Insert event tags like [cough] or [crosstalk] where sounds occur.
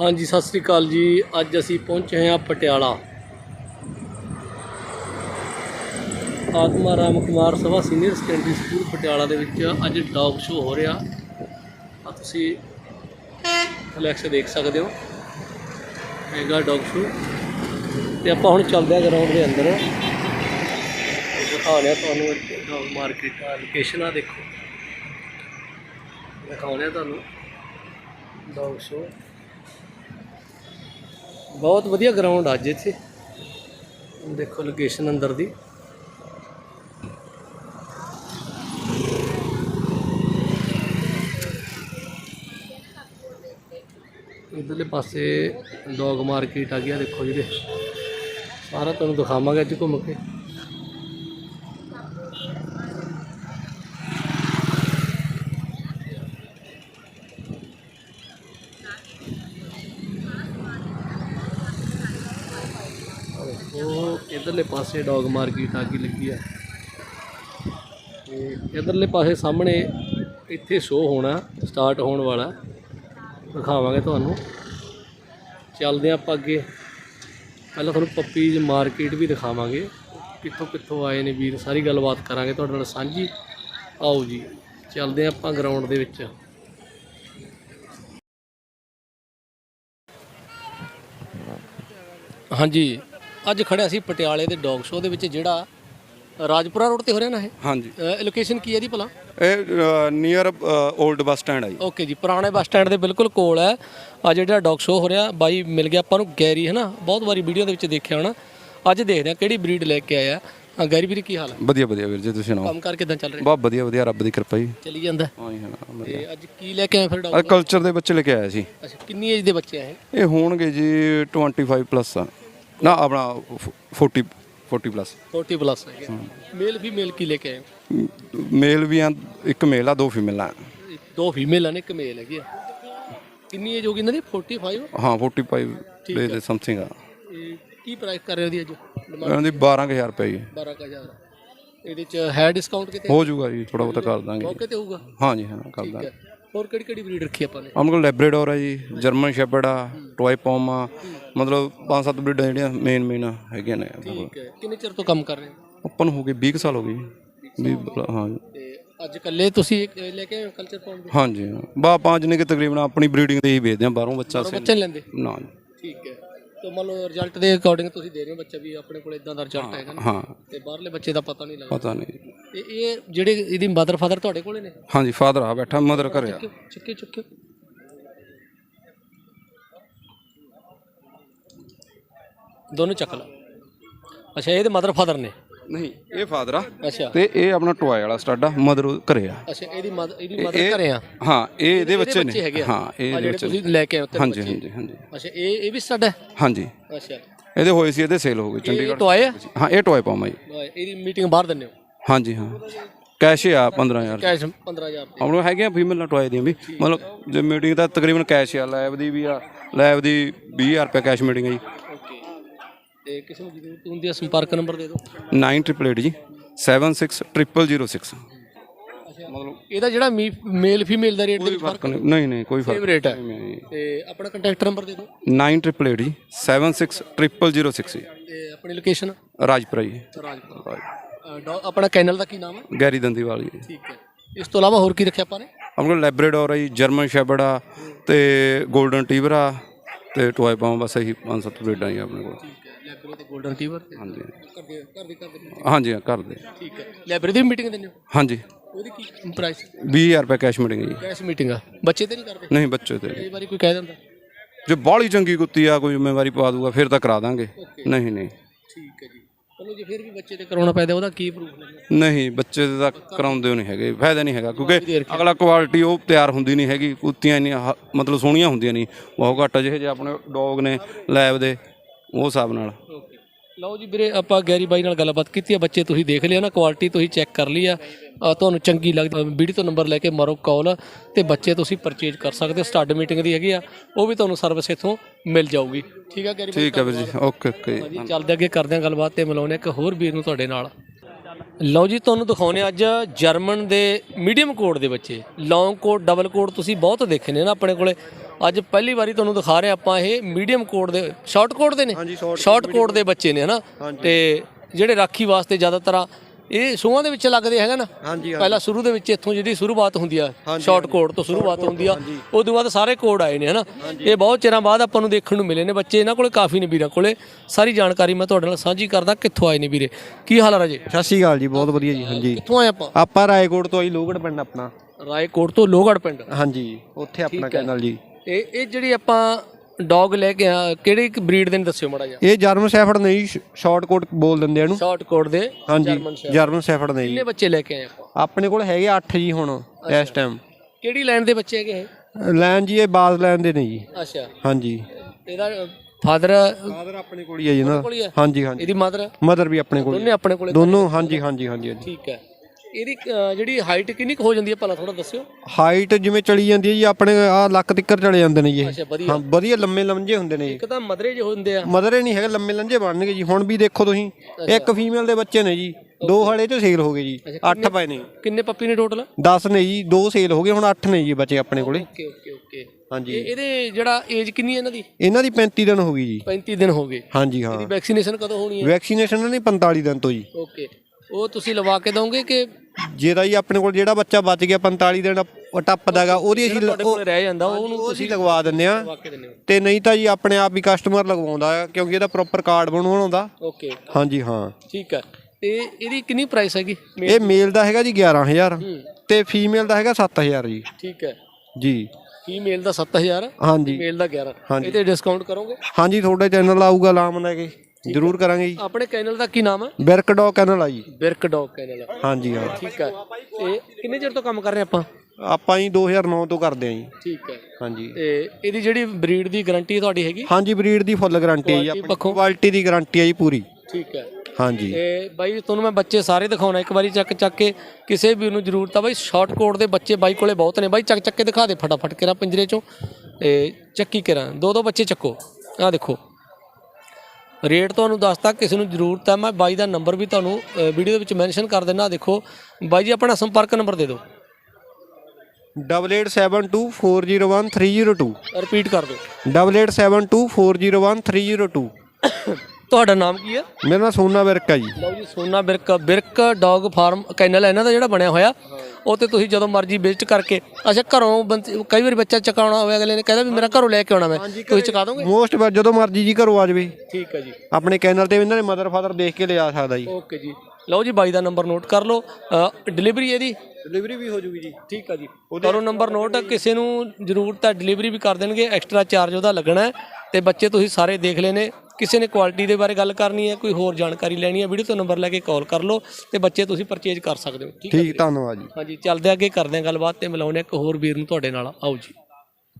ਹਾਂਜੀ, ਸਤਿ ਸ੍ਰੀ ਅਕਾਲ ਜੀ। ਅੱਜ ਅਸੀਂ ਪਹੁੰਚੇ ਹਾਂ Patiala. Atma Ram Kumar Sabha senior secondary school Patiala ਦੇ ਵਿੱਚ ਅੱਜ ਡੌਗ ਸ਼ੋਅ ਹੋ ਰਿਹਾ। ਆ ਤੁਸੀਂ ਫਲੈਕਸ ਦੇਖ ਸਕਦੇ ਹੋ। ਹੈਗਾ ਡੌਗ ਸ਼ੋਅ। ਤੇ ਆਪਾਂ ਹੁਣ ਚੱਲਦੇ ਆ ਗਰਾਊਂਡ ਦੇ ਅੰਦਰ। ਦਿਖਾ ਲਿਆ ਤੁਹਾਨੂੰ ਡੌਗ ਮਾਰਕੀਟ ਆ ਲੋਕੇਸ਼ਨ ਆ, ਦੇਖੋ। ਦਿਖਾਉਂਦੇ ਆ ਤੁਹਾਨੂੰ ਡੌਗ ਸ਼ੋਅ। ਬਹੁਤ ਵਧੀਆ ਗਰਾਊਂਡ ਆ ਅੱਜ ਇੱਥੇ। ਦੇਖੋ ਲੋਕੇਸ਼ਨ ਅੰਦਰ ਦੀ। ਇਧਰਲੇ ਪਾਸੇ ਡੌਗ ਮਾਰਕੀਟ ਆ ਗਿਆ, ਦੇਖੋ ਜਿਹੜੇ ਸਾਰਾ ਤੁਹਾਨੂੰ ਦਿਖਾਵਾਂਗੇ ਅੱਜ ਘੁੰਮ ਕੇ। ਉਹ ਇਧਰਲੇ ਪਾਸੇ ਡੌਗ ਮਾਰਕੀਟ ਆ ਕੇ ਲੱਗੀ ਆ। ਤੇ ਇਧਰਲੇ ਪਾਸੇ ਸਾਹਮਣੇ ਇੱਥੇ ਸ਼ੋਅ ਹੋਣਾ, ਸਟਾਰਟ ਹੋਣ ਵਾਲਾ। ਦਿਖਾਵਾਂਗੇ ਤੁਹਾਨੂੰ। ਚੱਲਦੇ ਹਾਂ ਆਪਾਂ ਅੱਗੇ। ਪਹਿਲਾਂ ਤੁਹਾਨੂੰ ਪੱਪੀਜ਼ ਮਾਰਕੀਟ ਵੀ ਦਿਖਾਵਾਂਗੇ। ਕਿੱਥੋਂ ਕਿੱਥੋਂ ਆਏ ਨੇ ਵੀਰ, ਸਾਰੀ ਗੱਲਬਾਤ ਕਰਾਂਗੇ ਤੁਹਾਡੇ ਨਾਲ ਸਾਂਝੀ। ਆਓ ਜੀ, ਚੱਲਦੇ ਹਾਂ ਆਪਾਂ ਗਰਾਊਂਡ ਦੇ ਵਿੱਚ। ਹਾਂਜੀ। ਅੱਜ ਖੜਿਆ ਸੀ ਪਟਿਆਲੇ ਦੇ ਡੌਗ ਸ਼ੋਅ ਦੇ ਵਿੱਚ ਜਿਹੜਾ ਰਾਜਪੁਰਾ ਰੋਡ ਤੇ ਹੋ ਰਿਹਾ ਨਾ ਇਹ? ਹਾਂਜੀ। ਲੋਕੇਸ਼ਨ ਕੀ ਹੈ ਇਹਦੀ ਭਲਾ? ਇਹ ਨੀਅਰ 올ਡ ਬੱਸ ਸਟੈਂਡ ਜੀ। ਓਕੇ ਜੀ ਪੁਰਾਣੇ ਬੱਸ ਸਟੈਂਡ ਦੇ ਬਿਲਕੁਲ ਕੋਲ ਹੈ। ਆ ਜਿਹੜਾ ਡੌਗ ਸ਼ੋਅ ਹੋ ਰਿਹਾ ਬਾਈ ਮਿਲ ਗਿਆ ਆਪਾਂ ਨੂੰ ਗੈਰੀ ਹੈ ਨਾ ਬਹੁਤ ਵਾਰੀ ਵੀਡੀਓ ਦੇ ਵਿੱਚ ਦੇਖਿਆ ਹੋਣਾ। ਅੱਜ ਦੇਖਦੇ ਹਾਂ ਕਿਹੜੀ ਬਰੀਡ ਲੈ ਕੇ ਆਇਆ। ਹਾਂ ਗੈਰੀ ਵੀਰ ਕੀ ਹਾਲ ਹੈ? ਵਧੀਆ ਵਧੀਆ ਵੀਰ ਜੀ ਤੁਸੀਂ ਸੁਣਾਓ? ਕੰਮ ਕਰ ਕਿਦਾਂ ਚੱਲ ਰਿਹਾ? ਬਹੁਤ ਵਧੀਆ ਵਧੀਆ ਰੱਬ ਦੀ ਕਿਰਪਾ ਜੀ। ਚੱਲੀ ਜਾਂਦਾ। ਹਾਂ ਜੀ ਹਾਂ ਤੇ ਅੱਜ ਕੀ ਲੈ ਕੇ ਆਏ ਫਿਰ ਡੌਗ? ਕਲਚਰ ਦੇ ਬੱਚੇ ਲੈ ਕੇ ਆਇਆ ਸੀ। ਅੱਛਾ ਕਿੰਨੀ ਏਜ ਦੇ ਬੱਚੇ ਆ ਇਹ? ਇਹ ਹੋਣਗੇ ਜੀ 25 ਪਲੱਸ ਆ। ਨਾ ਆਪਣਾ 40 40 ਪਲੱਸ 40 ਪਲੱਸ ਹੈਗੇ। ਮੇਲ ਫੀਮੇਲ ਕੀ ਲੈ ਕੇ ਆਏ ਮੇਲ ਵੀ ਆ ਇੱਕ ਮੇਲ ਆ ਦੋ ਫੀਮੇਲ ਆ। ਦੋ ਫੀਮੇਲ ਨੇ ਇੱਕ ਮੇਲ ਹੈਗੀ ਆ। ਕਿੰਨੀ ਏਜ ਹੋਗੀ ਇਹਨਾਂ ਦੀ? 45 ਹਾਂ 45 ਦੇ ਦੇ ਸਮਥਿੰਗ ਆ। ਇਹ ਕੀ ਪ੍ਰਾਈਸ ਕਰ ਰਹੇ ਹੋ ਦੀ ਅੱਜ? ਇਹਨਾਂ ਦੀ 12000 ਰੁਪਏ ਜੀ। 12000 ਇਹਦੇ ਚ ਹੈ ਡਿਸਕਾਊਂਟ ਕਿਤੇ? ਹੋ ਜਾਊਗਾ ਜੀ ਥੋੜਾ ਬਹੁਤਾ ਕਰ ਦਾਂਗੇ। ਮੌਕੇ ਤੇ ਹੋਊਗਾ? ਹਾਂ ਜੀ ਹਾਂ ਕਰ ਠੀਕ ਦਾਂਗੇ। ਹੈ ਹੋਰ ਕਿਹੜੀ ਕਿਹੜੀ ਬਰੀਡ ਰੱਖੀ ਆਪਾਂ ਨੇ? ਆਪਣੇ ਕੋਲ ਲੈਬਰੇਡੋਰ ਆ ਜੀ ਜਰਮਨ ਸ਼ੈਪਰਡ ਆ ਟੋਏ ਪੌਮ ਆ ਮਤਲਬ ਪੰਜ ਸੱਤ ਬਰੀਡਾਂ ਜਿਹੜੀਆਂ ਮੇਨ ਮੇਨ ਹੈਗੀਆਂ ਨੇ ਆਪਣੇ ਕੋਲ ਠੀਕ ਹੈ। ਕਿੰਨੇ ਚਿਰ ਤੋਂ ਕੰਮ ਕਰ ਰਹੇ ਹੋ? ਆਪਾਂ ਨੂੰ ਹੋ ਗਏ 20 ਕੁ ਸਾਲ ਹੋ ਗਏ ਜੀ। 20 ਹਾਂ ਜੀ। ਤੇ ਅੱਜ ਕੱਲੇ ਤੁਸੀਂ ਇੱਕ ਲੈ ਕੇ ਆਏ ਕਲਚਰ ਫਾਰਮ ਦੇ? ਹਾਂਜੀ। ਬਾ ਪੰਜ ਨੇ ਕਿ ਤਕਰੀਬਨ ਆਪਣੀ ਬਰੀਡਿੰਗ ਤੇ ਹੀ ਵੇਚਦੇ ਆ ਬਾਹਰੋਂ ਬੱਚਾ ਸੇ ਬੱਚੇ ਨੀ ਲੈਂਦੇ? ਨਾ ਜੀ। ਠੀਕ ਹੈ। ਤਾਂ ਮੰਨ ਲਓ ਰਿਜ਼ਲਟ ਦੇ ਅਕੋਰਡਿੰਗ ਤੁਸੀਂ ਦੇ ਰਹੇ ਹੋ ਬੱਚਾ ਵੀ ਆਪਣੇ ਕੋਲ ਇਦਾਂ ਦਾ ਰਿਜ਼ਲਟ ਹੈਗਾ ਨਾ। ਹਾਂ। ਤੇ ਬਾਹਰਲੇ ਬੱਚੇ ਦਾ ਪਤਾ ਨਹੀਂ ਲੱਗਦਾ। ਪਤਾ ਨਹੀਂ ਤੇ ਇਹ ਜਿਹੜੇ ਇਹਦੀ ਮਦਰ ਫਾਦਰ ਤੁਹਾਡੇ ਕੋਲੇ ਨੇ? ਹਾਂਜੀ ਫਾਦਰ ਆ ਬੈਠਾ ਮਦਰ ਘਰੇ ਆ। ਚੁੱਕੇ ਚੁੱਕੇ ਦੋਨੋਂ ਚੱਕ ਲਓ ਅੱਛਾ ਇਹਦੇ ਮਦਰ ਫਾਦਰ ਨੇ? ਨਹੀਂ ਇਹ ਫਾਦਰ ਆ। ਅੱਛਾ। ਤੇ ਇਹ ਆਪਣਾ ਟੋਏ ਵਾਲਾ ਸਟੱਡ ਆ ਮਦਰ ਘਰੇ ਆ। ਅੱਛਾ ਇਹਦੀ ਮਦਰ ਇਹਦੀ ਮਦਰ ਘਰੇ ਆ? ਹਾਂ ਇਹ ਇਹਦੇ ਬੱਚੇ ਬੱਚੇ ਨੇ। ਹੈਗੇ ਆ? ਹਾਂ ਇਹ ਆਹ ਇਹਦੇ ਜਿਹੜੇ ਬੱਚੇ ਤੁਸੀਂ ਲੈ ਕੇ ਆਏ ਹੋ ਤਿੰਨ ਹਾਂਜੀ ਬੱਚੇ। ਹਾਂਜੀ ਹਾਂਜੀ। ਅੱਛਾ ਇਹ ਇਹ ਵੀ ਸਟੱਡ ਹੈ? ਹਾਂਜੀ। ਅੱਛਾ। ਇਹਦੇ ਹੋਏ ਸੀ ਇਹਦੇ ਸੇਲ ਹੋ ਗਏ ਇਹ ਚੰਡੀਗੜ੍ਹ ਹਾਂ ਟੋਏ ਪਾਮਾ ਜੀ ਇਹਦੀ ਮੀਟਿੰਗ ਬਾਹਰ ਦਿੰਦੇ ਹੋ? ਹਾਂਜੀ ਹਾਂ। ਕੈਸ਼ ਆ 15000 ਕੈਸ਼ 15000 ਤੇ ਆਪਣੇ ਕੋਲ ਹੈਗੀਆਂ ਫੀਮੇਲ ਟੋਏ ਦੀਆਂ ਵੀ। ਮਤਲਬ ਜੇ ਮੀਟਿੰਗ ਤਾਂ ਤਕਰੀਬਨ ਕੈਸ਼ ਆ ਲੈਬ ਦੀ ਵੀ ਆ ਲੈਬ ਦੀ 20000 ਰੁਪਏ ਕੈਸ਼ ਮੀਟਿੰਗ ਹੈ ਜੀ। ਓਕੇ ਤੇ ਕਿਸੇ ਨੂੰ ਜ਼ਰੂਰਤ ਹੁੰਦੀ ਸੰਪਰਕ ਨੰਬਰ ਦੇ ਦਿਓ। 9888 ਜੀ। 76006 ਮਤਲਬ ਇਹਦਾ ਜਿਹੜਾ ਮੇਲ ਫੀਮੇਲ ਦਾ ਰੇਟ ਦੇ ਵਿੱਚ ਫ਼ਰਕ ਨਹੀਂ। ਨਹੀਂ ਕੋਈ ਸੇਮ ਫ਼ਰਕ ਰੇਟ ਹੈ ਨਹੀਂ ਤੇ ਆਪਣਾ ਕੰਟੈਕਟ ਨੰਬਰ ਦੇ ਦਿਓ। 9888 ਜੀ। 76006 ਜੀ। ਤੇ ਆਪਣੀ ਲੋਕੇਸ਼ਨ ਰਾਜਪੁਰਾ ਜੀ। ਰਾਜਪੁਰ। ਡੌ- ਆਪਣਾ ਕੈਨਲ ਦਾ ਕੀ ਨਾਮ ਹੈ? ਗੈਰੀ ਦੰਦੀਵਾਲ ਜੀ। ਠੀਕ ਹੈ। ਇਸ ਤੋਂ ਇਲਾਵਾ ਹੋਰ ਕੀ ਰੱਖਿਆ ਆਪਾਂ ਨੇ? ਆਪਣੇ ਕੋਲ ਲੈਬਰੇਡੋਰ ਆ ਜੀ ਜਰਮਨ ਸ਼ੈਪਰਡ ਆ ਤੇ 골ਡਨ ਟੀਵਰ ਆ ਤੇ ਟੋਏ ਪਾਉਂ ਬਸ ਇਹੀ ਪੰਜ ਸੱਤ ਬਰੀਡਾਂ ਹੀ ਆ ਆਪਣੇ ਕੋਲ। ਠੀਕ ਹੈ। ਲੈਬਰੇ ਤੇ 골ਡਨ ਟੀਵਰ ਹਾਂਜੀ। ਕਰਦੇ ਕਰਦੇ ਕਰਦੇ। ਹਾਂਜੀ ਹਾਂ, ਘਰ ਦੇ ਠੀਕ ਹੈ। ਲੈਬਰੇ ਦੀ ਮੀਟਿੰਗ ਦਿੰਦੇ ਹੋ? ਹਾਂਜੀ। ਉਹਦੀ ਕੀ ਪ੍ਰਾਈਸ 20000 ਰੁਪਏ ਕੈਸ਼ ਮਿਲੇਗਾ ਜੀ। ਕੈਸ਼ ਮੀਟਿੰਗ ਆ। ਬੱਚੇ ਤੇ ਨਹੀਂ ਕਰਦੇ? ਨਹੀਂ ਬੱਚੇ ਤੇ ਕਈ ਵਾਰੀ ਕੋਈ ਕਹਿ ਦਿੰਦਾ। ਜੇ ਬਾਹਲੀ ਚੰਗੀ ਕੁੱਤੀ ਆ ਕੋਈ ਜ਼ਿੰਮੇਵਾਰੀ ਪਾ ਦੂਗਾ ਫਿਰ ਤਾਂ ਕਰਾ ਦਾਂਗੇ। ਨਹੀਂ ਨਹੀਂ। ਠੀਕ ਹੈ ਜੀ। ਚਲੋ ਜੇ ਫਿਰ ਵੀ ਬੱਚੇ ਤੇ ਕਰਾਉਣਾ ਪੈਦਾ ਉਹਦਾ ਕੀ ਪ੍ਰੂਫ ਲੈਣਾ ਨਹੀਂ ਬੱਚੇ ਦੇ ਤਾਂ ਕਰਾਉਂਦੇ ਨਹੀਂ ਹੈਗੇ ਫਾਇਦਾ ਨਹੀਂ ਹੈਗਾ ਕਿਉਂਕਿ ਅਗਲਾ ਕੁਆਲਿਟੀ ਉਹ ਤਿਆਰ ਹੁੰਦੀ ਨਹੀਂ ਹੈਗੀ ਕੁੱਤੀਆਂ ਇੰਨੀਆਂ ਮਤਲਬ ਸੋਹਣੀਆਂ ਹੁੰਦੀਆਂ ਨਹੀਂ ਬਹੁਤ ਘੱਟ ਜਿਹੇ ਜਿਹੇ ਆਪਣੇ ਡੌਗ ਨੇ ਲੈਬ ਦੇ ਉਹ ਹਿਸਾਬ ਨਾਲ। ਲਓ ਜੀ ਵੀਰੇ ਆਪਾਂ ਗੈਰੀ ਬਾਈ ਨਾਲ ਗੱਲਬਾਤ ਕੀਤੀ ਆ ਬੱਚੇ ਤੁਸੀਂ ਦੇਖ ਲਿਆ ਨਾ ਕੁਆਲਿਟੀ ਤੁਸੀਂ ਚੈੱਕ ਕਰ ਲਈ ਆ। ਅ, ਤੁਹਾਨੂੰ ਚੰਗੀ ਲੱਗਦੀ ਵੀਡੀਓ ਤੋਂ ਨੰਬਰ ਲੈ ਕੇ ਮਾਰੋ ਕਾਲ ਤੇ ਬੱਚੇ ਤੁਸੀਂ ਪਰਚੇਜ ਕਰ ਸਕਦੇ ਹੋ। ਸਟੱਡ ਮੀਟਿੰਗ ਦੀ ਹੈਗੀ ਆ ਉਹ ਵੀ ਤੁਹਾਨੂੰ ਸਰਵਿਸ ਇੱਥੋਂ ਮਿਲ ਜਾਊਗੀ। ਠੀਕ ਆ ਗੈਰੀ ਠੀਕ ਹੈ ਵੀਰ ਜੀ ਓਕੇ ਓਕੇ। ਜੀ ਚੱਲਦੇ ਅੱਗੇ ਕਰਦੇ ਹਾਂ ਗੱਲਬਾਤ ਤੇ ਮਿਲਾਉਂਦੇ ਹਾਂ ਇੱਕ ਹੋਰ ਵੀਰ ਨੂੰ ਤੁਹਾਡੇ ਨਾਲ। ਲਓ ਜੀ ਤੁਹਾਨੂੰ ਦਿਖਾਉਨੇ ਅੱਜ ਜਰਮਨ ਦੇ ਮੀਡੀਅਮ ਕੋਡ ਦੇ ਬੱਚੇ। ਲੌਂਗ ਕੋਡ ਡਬਲ ਕੋਡ ਤੁਸੀਂ ਬਹੁਤ ਦੇਖੇ ਨੇ ਨਾ ਆਪਣੇ ਕੋਲੇ। ਅੱਜ ਪਹਿਲੀ ਵਾਰੀ ਤੁਹਾਨੂੰ ਦਿਖਾ ਰਹੇ ਆਪਾਂ ਇਹ ਮੀਡੀਅਮ ਕੋਡ ਦੇ ਸ਼ਾਰਟ ਕੋਡ ਦੇ ਨੇ? ਸ਼ਾਰਟ ਕੋਡ ਦੇ ਬੱਚੇ ਨੇ ਹਨਾ? ਤੇ ਜਿਹੜੇ ਰਾਖੀ ਵਾਸਤੇ ਜ਼ਿਆਦਾਤਰ ਆ ਇਹ ਸੂਹਾਂ ਦੇ ਵਿੱਚ ਲੱਗਦੇ ਹੈਗਾ ਨਾ ਹਾਂਜੀ ਪਹਿਲਾਂ ਸ਼ੁਰੂ ਦੇ ਵਿੱਚ ਇੱਥੋਂ ਜਿਹੜੀ ਸ਼ੁਰੂਆਤ ਹੁੰਦੀ ਆ ਸ਼ਾਰਟ ਕੋਡ ਤੋਂ ਸ਼ੁਰੂਆਤ ਹੁੰਦੀ ਆ ਉਸ ਤੋਂ ਬਾਅਦ ਸਾਰੇ ਕੋਡ ਆਏ ਨੇ ਹਨਾ? ਇਹ ਬਹੁਤ ਚਿਰਾਂ ਬਾਅਦ ਆਪਾਂ ਨੂੰ ਦੇਖਣ ਨੂੰ ਮਿਲੇ ਨੇ ਬੱਚੇ ਇਹਨਾਂ ਕੋਲੇ ਕਾਫੀ ਨੇ ਵੀਰਾਂ ਕੋਲੇ। ਸਾਰੀ ਜਾਣਕਾਰੀ ਮੈਂ ਤੁਹਾਡੇ ਨਾਲ ਸਾਂਝੀ ਕਰਦਾ ਕਿੱਥੋਂ ਆਏ ਨੇ ਵੀਰੇ? ਕੀ ਹਾਲ ਆ ਰਾਜੇ? ਸਤਿ ਸ਼੍ਰੀ ਅਕਾਲ ਜੀ ਬਹੁਤ ਵਧੀਆ ਜੀ ਹਾਂਜੀ। ਕਿੱਥੋਂ ਆਏ ਆਪਾਂ? ਆਪਾਂ ਰਾਏਕੋਟ ਤੋਂ ਆਈ ਲੋਗੜ ਪਿੰਡ ਆਪਣਾ। ਰਾਏਕੋਟ ਤੋਂ ਲੋਹਗੜ੍ਹ ਪਿੰਡ। ਹਾਂਜੀ ਉੱਥੇ ਆਪਣਾ ਕੈਨਲ ਜੀ। ਇਹ ਇਹ ਜਿਹੜੀ ਆਪਾਂ ਡੌਗ ਲੈ ਕੇ ਆ ਕਿਹੜੀ ਬਰੀਡ ਦੇ ਨੇ ਦੱਸਿਓ ਮੜਾ ਜਿਹਾ? ਇਹ ਜਰਮਨ ਸੈਫਰਡ ਨੇ ਜੀ ਸ਼ਾਰਟ ਕੋਟ ਬੋਲ ਦਿੰਦੇ ਇਹਨੂੰ। ਸ਼ਾਰਟ ਕੋਡ ਦੇ? ਹਾਂਜੀ ਜਰਮਨ ਸੈਫਰਡ। ਨੇ ਜੀ। ਕਿੰਨੇ ਬੱਚੇ ਲੈ ਕੇ ਆਏ ਆਪਾਂ? ਆਪਣੇ ਕੋਲ ਹੈਗੇ 8 ਜੀ ਹੁਣ ਇਸ ਟਾਈਮ ਕਿਹੜੀ ਲਾਈਨ ਦੇ ਬੱਚੇ ਹੈਗੇ ਇਹ? ਲੈਨ ਜੀ ਇਹ ਬਾਜ਼ ਲੈਨ ਦੇ ਨੇ ਜੀ। ਅੱਛਾ। ਹਾਂਜੀ। ਇਹਦਾ ਫਾਦਰ? ਫਾਦਰ ਆਪਣੇ ਕੋਲ ਹੀ ਹੈ ਜੀ ਨਾ। ਕੋਲ ਹੀ ਹੈ? ਹਾਂਜੀ ਹਾਂਜੀ। ਇਹਦੀ ਮਦਰ? ਮਦਰ ਵੀ ਆਪਣੇ ਕੋਲ ਦੋਨੇ ਆਪਣੇ ਕੋਲੇ ਦੋਨੋਂ ਹਾਂਜੀ ਹਾਂਜੀ ਹਾਂਜੀ ਹਾਂਜੀ। ਠੀਕ ਹੈ। ਇਹਦੀ ਜਿਹੜੀ ਹਾਈਟ ਕਿੰਨੀ ਕੁ ਹੋ ਜਾਂਦੀ ਹੈ ਭਲਾ ਥੋੜਾ ਦੱਸਿਓ? ਹਾਈਟ ਜਿਵੇਂ ਚਲੀ ਜਾਂਦੀ ਹੈ ਜੀ ਆਪਣੇ ਆ ਲੱਕ ਤਿੱਕਰ ਚਲੇ ਜਾਂਦੇ ਨੇ ਜੀ ਇਹ। ਅੱਛਾ ਵਧੀਆ। ਹਾਂ ਵਧੀਆ ਲੰਮੇ ਲੰਮੇ ਹੁੰਦੇ ਨੇ ਜੀ। ਇੱਕ ਤਾਂ ਮਦਰੇ ਜਿਹੇ ਹੁੰਦੇ ਆ। ਮਦਰੇ ਨਹੀਂ ਹੈਗੇ ਲੰਮੇ ਲੰਜੇ ਬਣਨਗੇ ਜੀ। ਹੁਣ ਵੀ ਦੇਖੋ ਤੁਸੀਂ ਇੱਕ ਫੀਮੇਲ ਦੇ ਬੱਚੇ ਨੇ ਜੀ। ਦੋ ਹਲੇ ਤੇ ਸੇਲ ਹੋ ਗਏ ਜੀ। 8 ਪਏ ਨੇ। ਕਿੰਨੇ ਪੱਪੀ ਨੇ ਟੋਟਲ 10 ਨੇ ਜੀ ਦੋ ਸੇਲ ਹੋ ਗਏ ਹੁਣ 8 ਨੇ ਜੀ ਬੱਚੇ ਆਪਣੇ ਕੋਲੇ। ਓਕੇ ਓਕੇ ਓਕੇ ਹਾਂਜੀ। ਇਹਦੇ ਜਿਹੜਾ ਏਜ ਕਿੰਨੀ ਹੈ ਇਹਨਾਂ ਦੀ? ਇਹਨਾਂ ਦੀ 35 ਦਿਨ ਹੋ ਗਈ ਜੀ। 35 ਦਿਨ ਹੋ ਗਏ। ਹਾਂਜੀ ਹਾਂ। ਇਹਦੀ ਵੈਕਸੀਨੇਸ਼ਨ ਕਦੋਂ ਹੋਣੀ ਹੈ? ਵੈਕਸੀਨੇਸ਼ਨ ਇਹਨਾਂ ਦੀ 45 ਦਿਨ ਤੋਂ ਜੀ। ਓਕੇ ਉਹ ਤੁਸੀਂ ਲਵਾ ਕੇ ਦੋਗੇ ਕਿ ਜਿਹਦਾ ਜੀ ਆਪਣੇ ਕੋਲ ਜਿਹੜਾ ਬੱਚਾ ਬਚ ਗਿਆ 45 ਦਿਨ ਟੱਪਦਾਗਾ ਉਹਦੀ ਅਸੀਂ ਤੁਹਾਡੇ ਕੋਲ ਰਹਿ ਜਾਂਦਾ ਉਹਨੂੰ ਉਹ ਅਸੀਂ ਲਗਵਾ ਦਿੰਨੇ ਆ ਹੋ। ਤੇ ਨਹੀਂ ਤਾਂ ਜੀ ਆਪਣੇ ਆਪ ਹੀ ਕਸਟਮਰ ਲਗਵਾਉਂਦਾ ਹੈ ਕਿਉਂਕਿ ਇਹਦਾ ਪ੍ਰੋਪਰ ਕਾਰਡ ਬਣਵਾਉਣਾ ਓਕੇ ਹਾਂਜੀ ਹਾਂ। ਠੀਕ ਹੈ। ਤੇ ਇਹਦੀ ਕਿੰਨੀ ਪ੍ਰਾਈਸ ਹੈਗੀ? ਇਹ ਮੇਲ ਦਾ ਹੈਗਾ ਜੀ 11000 ਤੇ ਫੀਮੇਲ ਦਾ ਹੈਗਾ 7000 ਜੀ। ਠੀਕ ਹੈ। ਜੀ। ਫੀਮੇਲ ਦਾ 7000 ਹਾਂਜੀ। ਮੇਲ ਦਾ 11 ਹਾਂਜੀ। ਇਹ ਤੇ ਡਿਸਕਾਊਂਟ ਕਰੋਗੇ? ਹਾਂਜੀ ਤੁਹਾਡੇ ਚੈਨਲ ਆਊਗਾ ਲਾਮ ਲੈ ਕੇ ਜ਼ਰੂਰ ਕਰਾਂਗੇ ਜੀ। ਆਪਣੇ ਚੈਨਲ ਦਾ ਕੀ ਨਾਮ ਹੈ? ਬਿਰਕ ਡੌਗ ਕੈਨਲ ਆ ਜੀ। ਬਿਰਕ ਡੌਗ ਚੈਨਲ ਹਾਂਜੀ ਹਾਂ। ਠੀਕ ਹੈ। ਤੇ ਕਿੰਨੇ ਚਿਰ ਤੋਂ ਕੰਮ ਕਰ ਰਹੇ ਆਪਾਂ? ਆਪਾਂ ਜੀ 2009 ਤੋਂ ਕਰਦੇ ਆਂ ਜੀ। ਠੀਕ ਹੈ। ਹਾਂਜੀ। ਤੇ ਇਹਦੀ ਜਿਹੜੀ ਬਰੀਡ ਦੀ ਗਾਰੰਟੀ ਤੁਹਾਡੀ ਹੈਗੀ? ਹਾਂਜੀ ਬਰੀਡ ਦੀ ਫੁੱਲ ਗਾਰੰਟੀ ਹੈ ਜੀ। ਆਪਣੀ? ਕੁਆਲਿਟੀ ਦੀ ਗਾਰੰਟੀ ਹੈ ਜੀ ਪੂਰੀ। ਠੀਕ ਹੈ। ਹਾਂਜੀ। ਤੇ ਬਾਈ ਤੁਹਾਨੂੰ ਮੈਂ ਬੱਚੇ ਸਾਰੇ ਦਿਖਾਉਣਾ। ਇੱਕ ਵਾਰੀ ਚੱਕ ਚੱਕ ਕੇ ਕਿਸੇ ਵੀ ਨੂੰ ਜ਼ਰੂਰਤ ਆ ਬਾਈ ਸ਼ਾਰਟ ਕੋਟ ਦੇ ਬੱਚੇ ਬਾਈ ਕੋਲੇ ਬਹੁਤ ਨੇ। ਬਾਈ ਚੱਕ ਚੱਕ ਕੇ ਦਿਖਾ ਦੇ ਫਟਾਫਟ ਕੇਰਾ ਪਿੰਜਰੇ ਚੋਂ। ਤੇ ਚੱਕੀ ਕਰਾਂ ਦੋ ਦੋ ਬੱਚੇ ਚੱਕੋ। ਆਹ ਦੇਖੋ। ਰੇਟ ਤੁਹਾਨੂੰ ਦੱਸਤਾ ਕਿਸੇ ਨੂੰ ਜ਼ਰੂਰਤ ਹੈ ਮੈਂ ਬਾਈ ਦਾ ਨੰਬਰ ਵੀ ਤੁਹਾਨੂੰ ਵੀਡੀਓ ਦੇ ਵਿੱਚ ਮੈਂਸ਼ਨ ਕਰ ਦਿੰਦਾ ਦੇਖੋ। ਬਾਈ ਜੀ ਆਪਣਾ ਸੰਪਰਕ ਨੰਬਰ ਦੇ ਦਿਓ। 8872401302 ਰਿਪੀਟ ਕਰ ਦਿਓ। 8872401302 [coughs] ਤੁਹਾਡਾ ਨਾਮ ਕੀ ਹੈ ਮੇਰਾ ਨਾਮ ਸੋਨਾ ਵਿਰਕ ਜੀ। ਲਓ ਜੀ Sona Birk Birk dog farm kennel ਇਹਨਾਂ ਦਾ ਜਿਹੜਾ ਬਣਿਆ ਹੋਇਆ। ਉਹ ਤੇ ਤੁਸੀਂ ਜਦੋਂ ਮਰਜ਼ੀ ਵਿਜ਼ਿਟ ਕਰਕੇ ਅੱਛਾ ਘਰੋਂ ਬੰਦ- ਕਈ ਵਾਰੀ ਬੱਚਾ ਚਕਾਉਣਾ ਹੋਵੇ ਅਗਲੇ ਨੇ ਕਹਿੰਦਾ ਵੀ ਮੇਰਾ ਘਰੋਂ ਲੈ ਕੇ ਆਉਣਾ ਮੈਂ। ਤੁਸੀਂ ਚਕਾ ਦੋਗੇ? ਮੋਸਟ ਵਾਰ ਜਦੋਂ ਮਰਜ਼ੀ ਜੀ ਘਰੋਂ ਆ ਜਾਵੇ। ਠੀਕ ਹੈ ਜੀ। ਆਪਣੇ ਕੈਨਲ ਤੇ ਇਹਨਾਂ ਦੇ ਮਦਰ ਫਾਦਰ ਦੇਖ ਕੇ ਲਿਆ ਸਕਦਾ ਜੀ। ਓਕੇ ਜੀ। ਲਓ ਜੀ ਬਾਈ ਦਾ ਨੰਬਰ ਨੋਟ ਕਰ ਲਓ। ਡਿਲੀਵਰੀ ਇਹਦੀ? ਡਿਲੀਵਰੀ ਵੀ ਹੋ ਜੂਗੀ ਜੀ। ਠੀਕ ਆ ਜੀ। ਕਰੋ ਨੰਬਰ ਨੋਟ ਕਿਸੇ ਨੂੰ ਜ਼ਰੂਰਤ ਹੈ ਡਿਲੀਵਰੀ ਵੀ ਕਰ ਦੇਣਗੇ ਐਕਸਟਰਾ ਚਾਰਜ ਉਹਦਾ ਲੱਗਣਾ ਹੈ। ਤੇ ਬੱਚੇ ਤੁਸੀਂ ਸਾਰੇ ਦੇਖ ਲਏ ਨੇ। ਕਿਸੇ ਨੇ ਕੁਆਲਿਟੀ ਦੇ ਬਾਰੇ ਗੱਲ ਕਰਨੀ ਹੈ ਕੋਈ ਹੋਰ ਜਾਣਕਾਰੀ ਲੈਣੀ ਹੈ ਵੀਡੀਓ ਤੋਂ ਨੰਬਰ ਲੈ ਕੇ ਕਾਲ ਕਰ ਲਓ ਤੇ ਬੱਚੇ ਤੁਸੀਂ ਪਰਚੇਜ ਕਰ ਸਕਦੇ ਹੋ। ਠੀਕ ਹੈ ਠੀਕ ਧੰਨਵਾਦ ਜੀ। ਹਾਂਜੀ ਚੱਲਦੇ ਅੱਗੇ ਕਰਦੇ ਹਾਂ ਗੱਲਬਾਤ ਤੇ ਮਿਲਾਉਂਦੇ ਹਾਂ ਇੱਕ ਹੋਰ ਵੀਰ ਨੂੰ ਤੁਹਾਡੇ ਨਾਲ। ਆਓ ਜੀ।